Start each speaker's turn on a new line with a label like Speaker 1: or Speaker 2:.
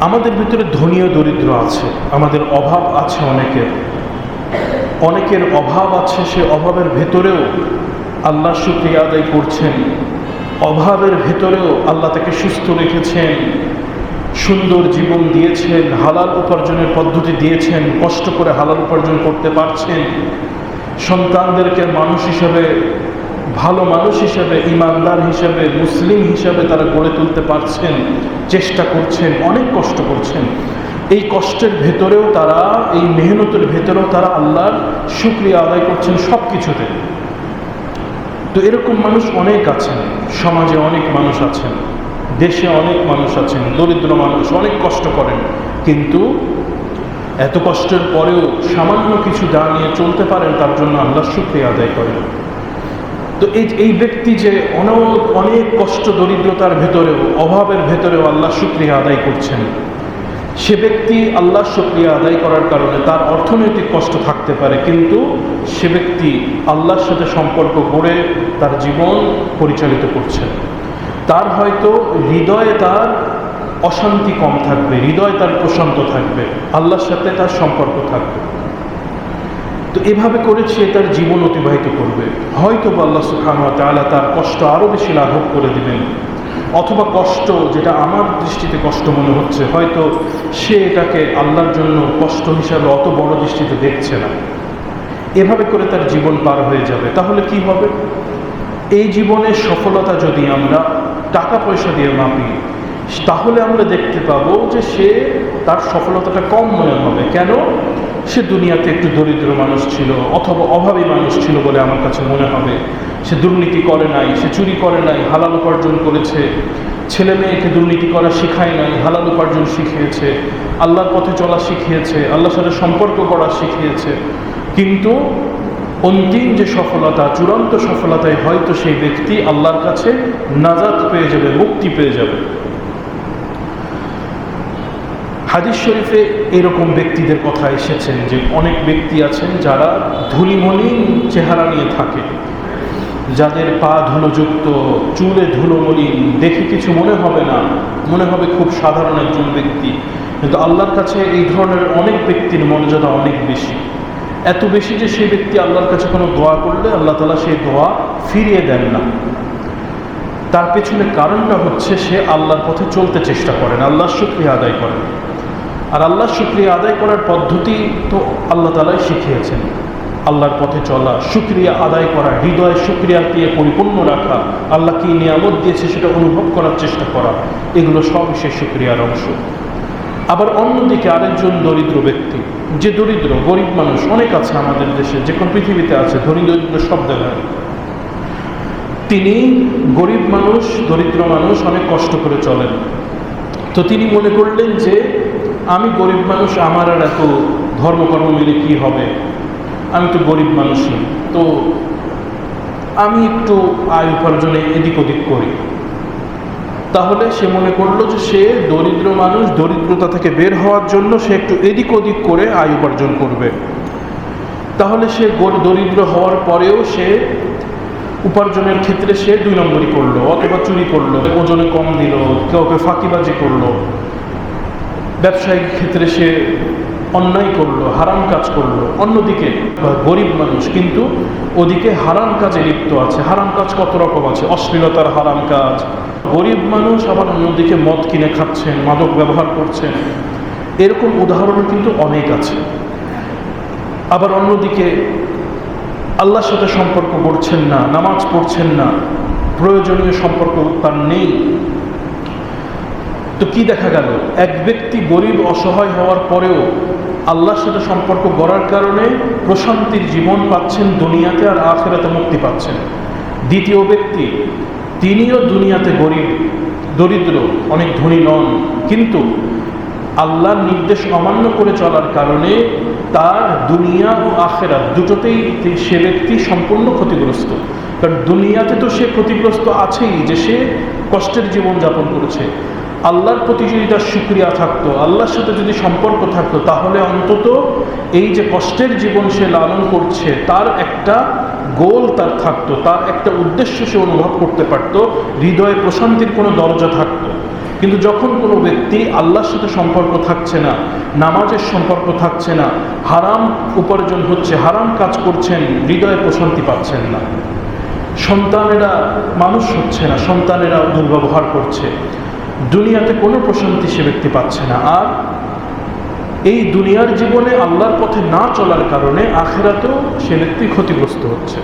Speaker 1: আমাদের ভিতরে ধনী ও দরিদ্র আছে, আমাদের অভাব আছে অনেকের। অনেকের অভাব আছে, সে অভাবের ভেতরেও আল্লাহ শুক্রিয়া আদায় করছেন। অভাবের ভেতরেও আল্লাহ তাকে সুস্থ রেখেছেন, সুন্দর জীবন দিয়েছেন, হালাল উপার্জনের পদ্ধতি দিয়েছেন, কষ্ট করে হালাল উপার্জন করতে পারছেন। সন্তানদেরকে মানুষ হিসাবে ভালো মানুষ হিসাবে, ইমানদার হিসাবে, মুসলিম হিসাবে তারা গড়ে তুলতে পারছেন, চেষ্টা করছেন, অনেক কষ্ট করছেন। এই কষ্টের ভেতরেও তারা, এই মেহনতের ভেতরেও তারা আল্লাহর শুক্রিয়া আদায় করছেন সব কিছুতে তো এরকম মানুষ অনেক আছেন, সমাজে অনেক মানুষ আছেন, দেশে অনেক মানুষ আছেন, দরিদ্র মানুষ অনেক কষ্ট করেন, কিন্তু এত কষ্টের পরেও সামান্য কিছু যা নিয়ে চলতে পারেন, তার জন্য আল্লাহ শুক্রিয়া আদায় করেন। তো এই এই ব্যক্তি যে অনেক অনেক কষ্ট, দরিদ্রতার ভেতরেও, অভাবের ভেতরেও আল্লাহ শুক্রিয়া আদায় করছেন, সে ব্যক্তি আল্লাহ শুক্রিয়া আদায় করার কারণে তার অর্থনৈতিক কষ্ট থাকতে পারে, কিন্তু সে ব্যক্তি আল্লাহর সাথে সম্পর্ক গড়ে তার জীবন পরিচালিত করছেন তার হয়তো হৃদয়ে তার অশান্তি কম থাকবে, হৃদয় তার প্রশান্ত থাকবে, আল্লাহর সাথে তার সম্পর্ক থাকবে। তো এভাবে করে সে তার জীবন অতিবাহিত করবে। হয়তো আল্লাহ সুখান তার কষ্ট আরও বেশি লাঘব করে দিবেন। অথবা কষ্ট যেটা আমার দৃষ্টিতে কষ্ট মনে হচ্ছে, হয়তো সে এটাকে আল্লাহর জন্য কষ্ট হিসাবে অত বড় দৃষ্টিতে দেখছে না। এভাবে করে তার জীবন পার হয়ে যাবে। তাহলে কি হবে? এই জীবনের সফলতা যদি আমরা টাকা পয়সা দিয়ে মাপি, তাহলে আমরা দেখতে পাবো যে সে তার সফলতাটা কম মনে হবে। কেন? সে দুনিয়াতে একটু দরিদ্র মানুষ ছিল অথবা অভাবী মানুষ ছিল বলে আমার কাছে মনে হবে। সে দুর্নীতি করে নাই, সে চুরি করে নাই, হালাল উপার্জন করেছে। ছেলে মেয়েকে দুর্নীতি করা শিখায় নাই, হালাল উপার্জন শিখিয়েছে। আল্লাহর পথে চলা শিখিয়েছে, আল্লাহর সাথে সম্পর্ক করা শিখিয়েছে। কিন্তু অন্তিম যে সফলতা, চূড়ান্ত সফলতায় হয়তো সেই ব্যক্তি আল্লাহর কাছে নাজাত পেয়ে যাবে, মুক্তি পেয়ে যাবে। হাদিস শরীফে এরকম ব্যক্তিদের কথা এসেছেন যে অনেক ব্যক্তি আছেন যারা ধুলিমলিন চেহারা নিয়ে থাকে। যাদের পা ধুলোযুক্ত, চুলে ধুলোমলিন, দেখে কিছু মনে হবে না, মনে হবে খুব সাধারণ একজন ব্যক্তি। কিন্তু আল্লাহর কাছে এই ধরনের অনেক ব্যক্তির মর্যাদা অনেক বেশি। এত বেশি যে সেই ব্যক্তি আল্লাহর কাছে কোনো দোয়া করলে আল্লাহ তালা সেই দোয়া ফিরিয়ে দেন না। তার পেছনে কারণটা হচ্ছে সে আল্লাহর পথে চলতে চেষ্টা করেন, আল্লাহর শুক্রিয়া আদায় করেন। আর আল্লাহর শুক্রিয়া আদায় করার পদ্ধতি তো আল্লাহ তালাই শিখিয়েছেন। আল্লাহর পথে চলা, শুক্রিয়া আদায় করা, হৃদয় শুক্রিয়া দিয়ে পরিপূর্ণ রাখা, আল্লাহ কি নিয়ামত দিয়েছে সেটা অনুভব করার চেষ্টা করা, এগুলো সব সে শুক্রিয়ার অংশ। আবার অন্যদিকে আরেকজন দরিদ্র ব্যক্তি, যে দরিদ্র, গরিব মানুষ, অনেক আছে আমাদের দেশে, যে কোন পৃথিবীতে আছে, ধনী দরিদ্র সব জায়গায়। তিনি গরিব মানুষ, দরিদ্র মানুষ অনেক কষ্ট করে চলেন। তো তিনি মনে করলেন যে আমি গরিব মানুষ, আমার আর এত ধর্মকর্ম মিলে কি হবে? আমি তো গরিব মানুষই। তো আমি একটু আয় উপার্জনে এদিক ওদিক করি। তাহলে সে মনে করল যে সে দরিদ্র মানুষ, দরিদ্রতা থেকে বের হওয়ার জন্য সে একটু এদিক ওদিক করে আয় উপার্জন করবে। তাহলে সে দরিদ্র হওয়ার পরেও সে উপার্জনের ক্ষেত্রে সে দুই নম্বরই করল, অথবা চুরি করল, ওজনে কম দিল কাউকে ফাঁকিবাজি করল। ব্যবসায়িক ক্ষেত্রে সে অন্যায় করল, হারাম কাজ করল, অন্যদিকে গরিব মানুষ, কিন্তু ওদিকে হারাম কাজে লিপ্ত আছে। হারাম কাজ কত রকম আছে? অশ্লীলতার হারাম কাজ। গরিব মানুষ আবার অন্যদিকে মদ কিনে খাচ্ছেন, মাদক ব্যবহার করছেন। এরকম উদাহরণ কিন্তু অনেক আছে। আবার অন্যদিকে আল্লাহর সাথে সম্পর্ক করছেন না, নামাজ পড়ছেন না, প্রয়োজনীয় সম্পর্ক তার নেই। তো কি দেখা গেল? এক ব্যক্তি গরিব, অসহায় হওয়ার পরেও আল্লাহর সাথে সম্পর্ক গড়ার কারণে প্রশান্তির জীবন পাচ্ছেন, দুনিয়াতে আর আখেরাতে মুক্তি পাচ্ছেন। দ্বিতীয় ব্যক্তি, তিনিও দুনিয়াতে গরিব, দরিদ্র, অনেক ধনী নন, কিন্তু আল্লাহর নির্দেশ অমান্য করে চলার কারণে তার দুনিয়া ও আখেরাত দুটোতেই সে ব্যক্তি সম্পূর্ণ ক্ষতিগ্রস্ত। কারণ দুনিয়াতে তো সে ক্ষতিগ্রস্ত আছেই যে সে কষ্টের জীবন যাপন করেছে। আল্লাহর প্রতি যদি তার সুক্রিয়া থাকতো, আল্লাহর সাথে যদি সম্পর্ক থাকতো, তাহলে অন্তত এই যে কষ্টের জীবন সে লালন করছে, তার একটা গোল তার থাকতো, তার একটা উদ্দেশ্য সে অনুভব করতে পারতো, হৃদয়ে প্রশান্তির কোনো দরজা থাকতো। কিন্তু যখন কোনো ব্যক্তি আল্লাহর সাথে সম্পর্ক থাকছে না, নামাজের সম্পর্ক থাকছে না, হারাম উপার্জন হচ্ছে, হারাম কাজ করছেন, হৃদয়ে প্রশান্তি পাচ্ছেন না। সন্তানেরা মানুষ হচ্ছে না, সন্তানেরা দুর্ব্যবহার করছে। দুনিয়াতে কোনো প্রশান্তি সে ব্যক্তি পাচ্ছে না। আর এই দুনিয়ার জীবনে আল্লাহর পথে না চলার কারণে আখেরাতেও সে ব্যক্তি ক্ষতিগ্রস্ত হচ্ছে।